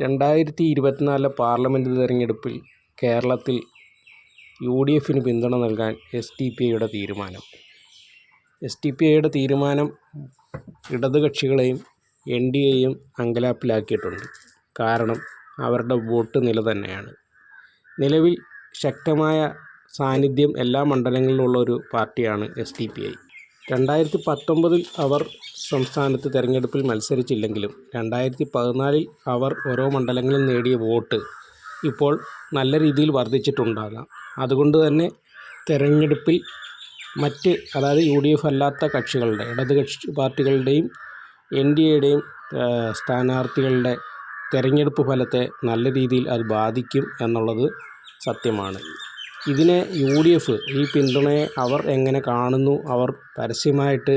രണ്ടായിരത്തി ഇരുപത്തിനാലിലെ പാർലമെന്റ് തെരഞ്ഞെടുപ്പിൽ കേരളത്തിൽ യു ഡി എഫിന് പിന്തുണ നൽകാൻ എസ് ടി പി ഐയുടെ തീരുമാനം. എസ് ടി പി ഐയുടെ തീരുമാനം ഇടത് കക്ഷികളെയും എൻ ഡി എയും അങ്കലാപ്പിലാക്കിയിട്ടുണ്ട്. കാരണം അവരുടെ വോട്ട് നില തന്നെയാണ്. നിലവിൽ ശക്തമായ സാന്നിധ്യം എല്ലാ മണ്ഡലങ്ങളിലുള്ള ഒരു പാർട്ടിയാണ് എസ് ടി പി ഐ. രണ്ടായിരത്തി പത്തൊമ്പതിൽ അവർ സംസ്ഥാനത്ത് തെരഞ്ഞെടുപ്പിൽ മത്സരിച്ചില്ലെങ്കിലും രണ്ടായിരത്തി പതിനാലിൽ അവർ ഓരോ മണ്ഡലങ്ങളിൽ നേടിയ വോട്ട് ഇപ്പോൾ നല്ല രീതിയിൽ വർദ്ധിച്ചിട്ടുണ്ടാകാം. അതുകൊണ്ട് തന്നെ തെരഞ്ഞെടുപ്പിൽ മറ്റ് അതായത് യു ഡി എഫ് അല്ലാത്ത കക്ഷികളുടെ ഇടത് കക്ഷി പാർട്ടികളുടെയും എൻ ഡി എയുടെയും സ്ഥാനാർത്ഥികളുടെ തെരഞ്ഞെടുപ്പ് ഫലത്തെ നല്ല രീതിയിൽ അത് ബാധിക്കും എന്നുള്ളത് സത്യമാണ്. ഇതിനെ യു ഡി എഫ് ഈ പിന്തുണയെ അവർ എങ്ങനെ കാണുന്നു? അവർ പരസ്യമായിട്ട്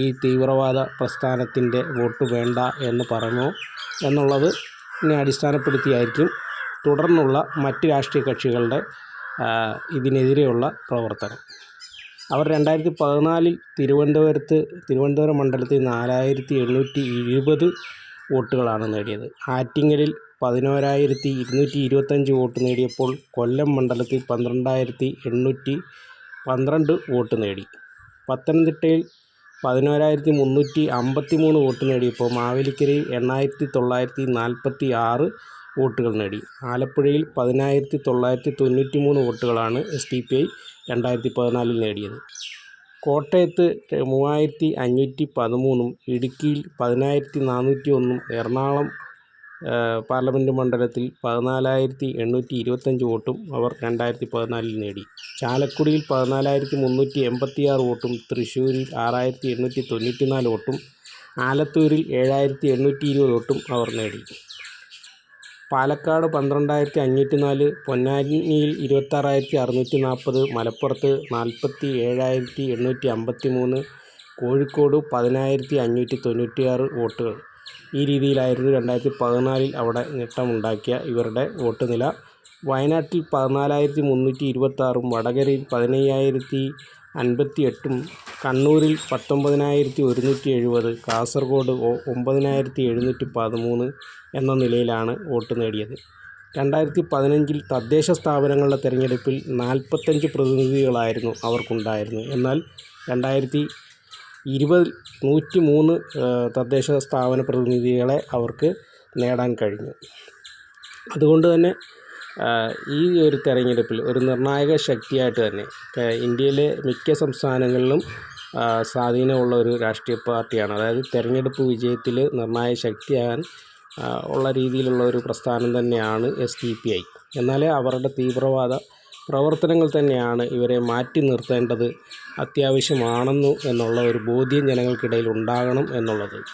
ഈ തീവ്രവാദ പ്രസ്ഥാനത്തിന്റെ വോട്ട് വേണ്ട എന്ന് പറഞ്ഞോ എന്നുള്ളത് അടിസ്ഥാനപ്പെടുത്തിയായിരിക്കും തുടർന്നുള്ള മറ്റ് രാഷ്ട്രീയ കക്ഷികളുടെ ഇതിനെതിരെയുള്ള പ്രവർത്തനം. അവർ രണ്ടായിരത്തി പതിനാലിൽ തിരുവനന്തപുരത്ത് തിരുവനന്തപുരം മണ്ഡലത്തിൽ നാലായിരത്തി എണ്ണൂറ്റി എഴുപത് വോട്ടുകളാണ് നേടിയത്. ആറ്റിങ്ങലിൽ പതിനോരായിരത്തി ഇരുന്നൂറ്റി ഇരുപത്തഞ്ച് വോട്ട് നേടിയപ്പോൾ കൊല്ലം മണ്ഡലത്തിൽ പന്ത്രണ്ടായിരത്തി എണ്ണൂറ്റി പന്ത്രണ്ട് വോട്ട് നേടി. പത്തനംതിട്ടയിൽ പതിനോരായിരത്തി മുന്നൂറ്റി അമ്പത്തി മൂന്ന് വോട്ട് നേടിയപ്പോൾ മാവേലിക്കരയിൽ എണ്ണായിരത്തി തൊള്ളായിരത്തി നാൽപ്പത്തി ആറ് വോട്ടുകൾ നേടി. ആലപ്പുഴയിൽ പതിനായിരത്തി തൊള്ളായിരത്തി തൊണ്ണൂറ്റി മൂന്ന് വോട്ടുകളാണ് എസ് ഡി പി ഐ രണ്ടായിരത്തി പതിനാലിൽ നേടിയത്. കോട്ടയത്ത് മൂവായിരത്തി അഞ്ഞൂറ്റി പതിമൂന്നും ഇടുക്കിയിൽ പതിനായിരത്തി നാനൂറ്റി ഒന്നും എറണാകുളം പാർലമെന്റ് മണ്ഡലത്തിൽ പതിനാലായിരത്തി എണ്ണൂറ്റി ഇരുപത്തഞ്ച് വോട്ടും അവർ രണ്ടായിരത്തി പതിനാലിൽ നേടി. ചാലക്കുടിയിൽ പതിനാലായിരത്തി മുന്നൂറ്റി എൺപത്തി ആറ് വോട്ടും തൃശ്ശൂരിൽ ആറായിരത്തി എണ്ണൂറ്റി തൊണ്ണൂറ്റി നാല് വോട്ടും ആലത്തൂരിൽ ഏഴായിരത്തി എണ്ണൂറ്റി ഇരുപത് വോട്ടും അവർ നേടി. പാലക്കാട് പന്ത്രണ്ടായിരത്തി അഞ്ഞൂറ്റി നാല് പൊന്നാനിയിൽ ഇരുപത്താറായിരത്തി അറുന്നൂറ്റി നാൽപ്പത് മലപ്പുറത്ത് നാൽപ്പത്തി ഏഴായിരത്തി എണ്ണൂറ്റി അമ്പത്തി മൂന്ന് കോഴിക്കോട് പതിനായിരത്തി അഞ്ഞൂറ്റി തൊണ്ണൂറ്റിയാറ് വോട്ടുകൾ. ഈ രീതിയിലായിരുന്നു രണ്ടായിരത്തി പതിനാലിൽ അവിടെ നേട്ടമുണ്ടാക്കിയ ഇവരുടെ വോട്ട് നില വയനാട്ടിൽ പതിനാലായിരത്തി മുന്നൂറ്റി ഇരുപത്താറും വടകരയിൽ പതിനയ്യായിരത്തി അൻപത്തി എട്ടും കണ്ണൂരിൽ പത്തൊമ്പതിനായിരത്തി ഒരുന്നൂറ്റി എഴുപത് കാസർഗോഡ് ഒമ്പതിനായിരത്തി എഴുന്നൂറ്റി പതിമൂന്ന് എന്ന നിലയിലാണ് വോട്ട് നേടിയത്. രണ്ടായിരത്തി പതിനഞ്ചിൽ തദ്ദേശ സ്ഥാപനങ്ങളുടെ തിരഞ്ഞെടുപ്പിൽ നാൽപ്പത്തഞ്ച് പ്രതിനിധികളായിരുന്നു അവർക്കുണ്ടായിരുന്നത്. എന്നാൽ രണ്ടായിരത്തി ഇരുപതിൽ നൂറ്റി മൂന്ന് തദ്ദേശ സ്ഥാപന പ്രതിനിധികളെ അവർക്ക് നേടാൻ കഴിഞ്ഞു. അതുകൊണ്ട് തന്നെ ഈ ഒരു തെരഞ്ഞെടുപ്പിൽ ഒരു നിർണായക ശക്തിയായിട്ട് തന്നെ ഇന്ത്യയിലെ മിക്ക സംസ്ഥാനങ്ങളിലും സ്വാധീനമുള്ള ഒരു രാഷ്ട്രീയ പാർട്ടിയാണ്. അതായത് തെരഞ്ഞെടുപ്പ് വിജയത്തിൽ നിർണായക ശക്തിയാകാൻ ഉള്ള രീതിയിലുള്ള ഒരു പ്രസ്ഥാനം തന്നെയാണ് എസ് ഡി പി ഐ എന്നാൽ അവരുടെ തീവ്രവാദ പ്രവർത്തനങ്ങൾ തന്നെയാണ് ഇവരെ മാറ്റി നിർത്തേണ്ടത് അത്യാവശ്യമാണെന്നു എന്നുള്ള ഒരു ബോധ്യം ജനങ്ങൾക്കിടയിൽ ഉണ്ടാകണം എന്നുള്ളത്.